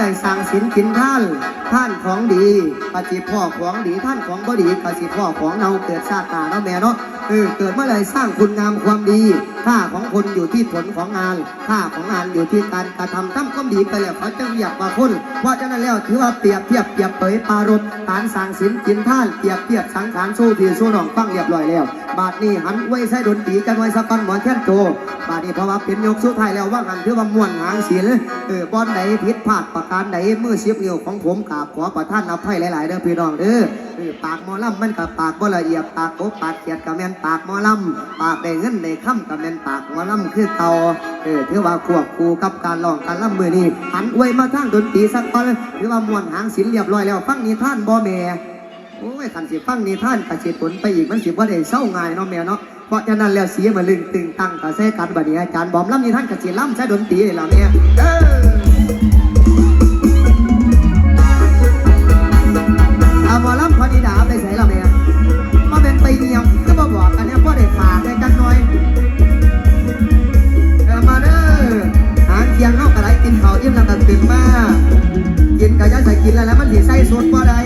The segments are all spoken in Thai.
ใหญ่สั่งสินกินท่าน ท่านของดีปฏิพ่อของดีท่านของบ่ดีปฏิพ่อของเราเกิดชาติตาเนาะแม่เนาะเออเกิดเมื่อไรสร้างคุณงามความดีค่าของคนอยู่ที่ผลของงานค่าของงานอยู่ที่การกระทำทำความดีไปแล้วเขาจะเรียกว่าคนเพราะฉะนั้นแล้วถือว่าเปรียบเทียบเปรียบเผยปารถการสั่งสินกินท่านเปรียบเทียบสังขารสู้พี่สู้น้องฟังเรียบร้อยแล้วบาดนี้หันไว้ใส่ดนตรีกันไว้สักอนหมอนแค่นโตบาดนี้เพราะว่าเป็นยกสุดท้ายแล้วว่ากันถือว่าม่วนหางศิลเออบอนใดผิดพลาดประการใดมือเสียบเหี่ยวของผมกราบขอประท่านอภัยหลาย ๆ เด้อพี่น้องเด้อเออปากมอลำมันกับปากบ่ละเอียดปากโกปากเขียดกับแม่นปากมอลำปากได้เงินได้ค่ำกับแม่นปากมอลำคือเก่าเออถือว่าควบคู่กับการร้องการลำมือนี้หันไว้มาทางดนตรีสักก่อนถือว่ามวนหางศิลเรียบร้อยแล้วฟังนิทานบ่แม่ โอ้ยขันสิฟังนิท่านกระเจิดผลไปอีกมันสิว่าได้เศร้าง่ายเนาะแม่เนาะเพราะฉะนั้นแล้วเสียมาลึงตึงตั้งกระแสกันบัดนี้อาจารย์บอมล่ำนิท่านกระเจิดล่ำใช้ดนตรีนี่ล่ะแม่เออเอาหมอล่ำพอดีดาไปใส่ล่ะแม่มาเป็นไปเงียบก็มาบอกกันเนี่ยพ่อได้ฝากได้จังหน่อยเออมาเด้อหางเคียงเข้ากระไรกินข้าวอิ่มแล้วก็ตื่นมากินกะยาใส่กินแล้วแล้วมันสิใส่สดบ่ได้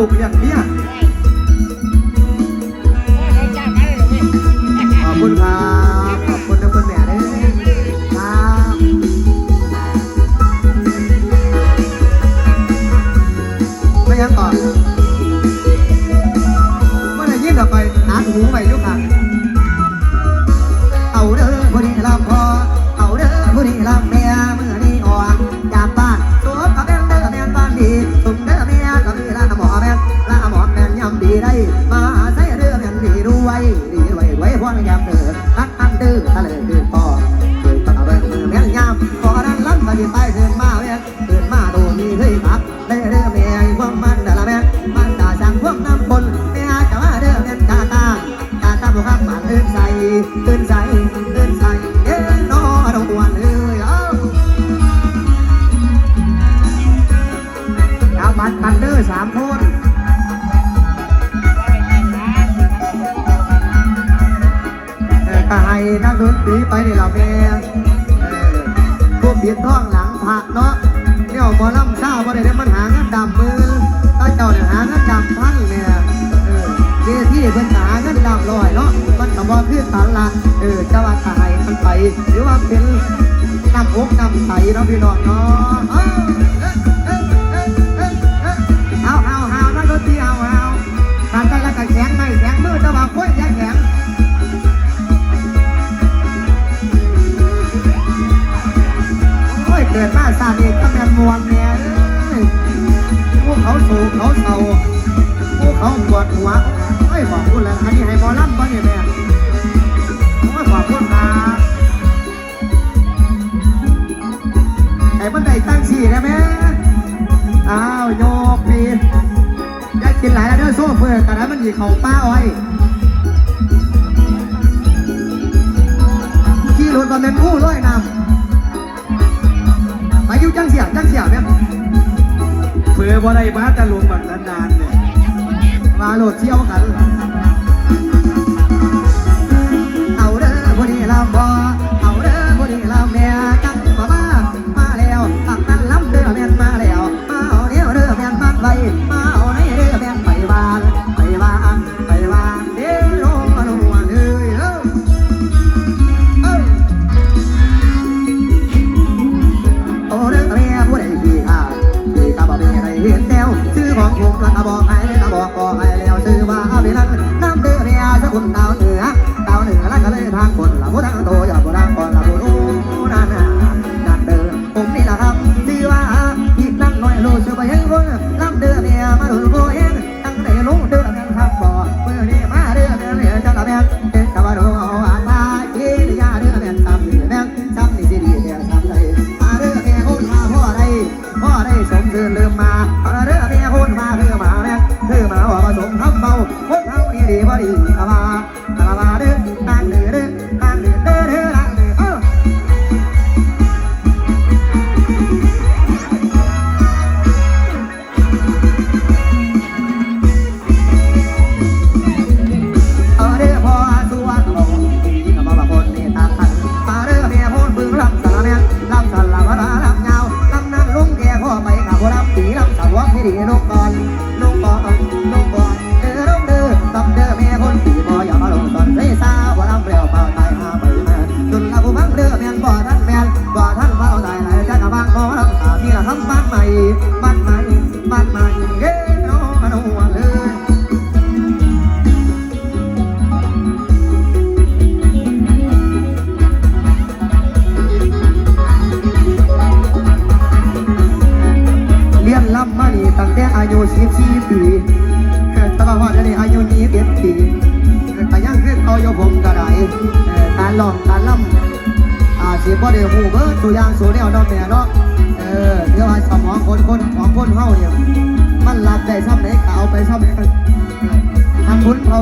ลูกเลี้ยงเมียขอบคุณครับขอบคุณนะคุณแม่ด้วยครับไม่ยังก่อนเมื่อได้ยินออกไปหาหูไปอยุคค่ะ สาระเออจะว่าตายมันไปหรือว่าเป็นน้ำอกน้ำใสแล้วพี่น้องเนาะเอาเอาเอานักดนตรีเอาเอาตัดใจแล้วก็แข็งไแข็งมือจะว่าค่อแข็งแข็งโอ้ยเกิดมาซาดีก็แม่มวงเนี่ยพวเขาสูเขาเศร้าพวกเขาปวดหัวไม่บอกพูดแล้วอันนี้ให้บอลลัมบ้าเนี่ยแม่ ขอบคุณครับไอ้บันไดตั้งสี่นะแม่อ้าวโยกปีอยากกินหลายแล้วเด้อโซ่เฟื่อแต่นั้นมันหยีเขาป้าอ้อยขี่รถมาเป็นผู้ร้อยนำอายุจังเสียจังเสียเนี่ยเฟื่อบ่ได้บ้าแต่ลุงบักสนานเนี่ยมาโหลดเที่ยวกัน Bye.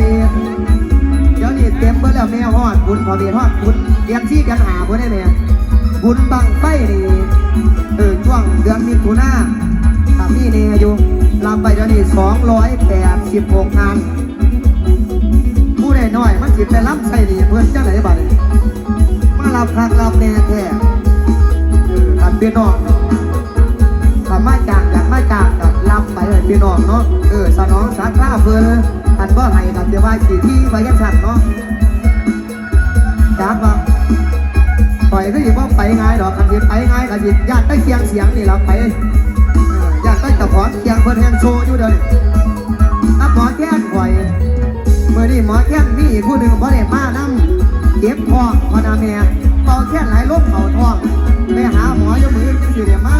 เียเดี๋ยวนี้เต็มไปเแล้วแม่ฮอดบุญพอเบียฮอดบุญเตียนที่เดือนหาบ่ได้ไหมบุญบังไฟนี่เออช่วงเดือนมิถุนาถ้ามีเนี่ยอยู่รับไปเดี๋ยวนี้สองร้อยแปดสิบหกงานผู้ใดน้อยมันจิไปรับใช่นี่เพื่อนเจ้าไหนบัดมารับคักรับแน่แท้ขันพี่น้องขันมาจากอยากมาจากกับรับไปเลยพี่น้องเนาะเออสนองสาขาเพื่อน ปันบ่ไห้กันเดี๋ยวว่ากี่ที่ไว้ยังฉันเนาะจากว่าปล่อยก็ยิ่ว่าไปง่ายดอกคันยิ่ไปง่ายกันยิ่ญาติใต้เคียงเสียงนี่เราไปญาติใต้ตะขอนเคียงเพิ่นแหงโชว์อยู่เดี๋ยวนี้หมอแค้นปล่อยเมื่อนี่หมอแค้นมีผู้หนึ่งบ่ได้มานั่งเก็บทองพนาเมียเป่แค้หลายลบเผ่าทองไปหาหมอยมือจังสิเดียวมา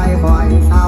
อยบ่อยเศร้า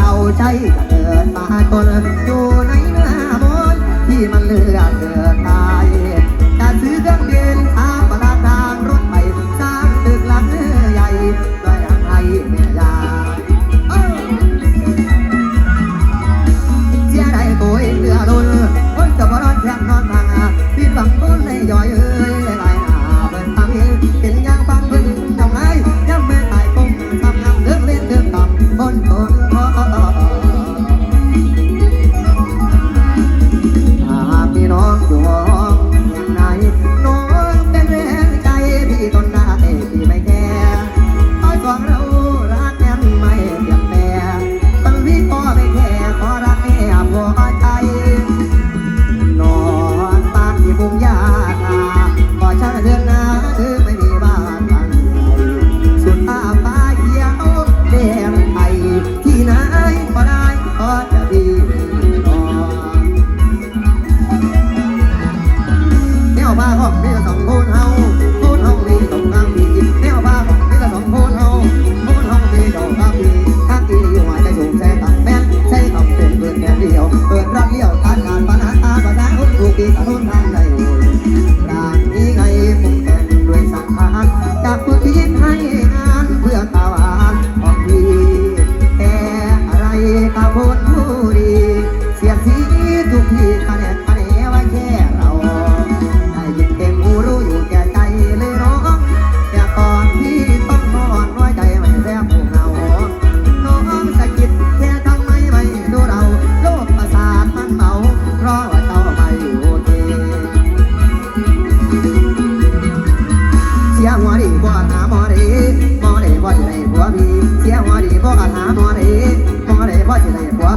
เราใจจะเกิดมาตนอยู่ในเนื้อบนที่มันเลือกเกิดตายจะซื้อเครื่องบินทางประทางรถไปสร้างตึกหลังใหญ่ด้วยอะไรแม่ยาเอ้าเสียไดายตัวเองเหลือล้นคนจะมานอนแค่นอนทางที่ฝังบนในย่อยเอ้ยลายหนาเบิ่งทางเห็นเป็นยางบ้านเพิ่งทำไงยังไม่ตายคงทำงานเลิกเล่นเลิกทำบนทน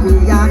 Maria.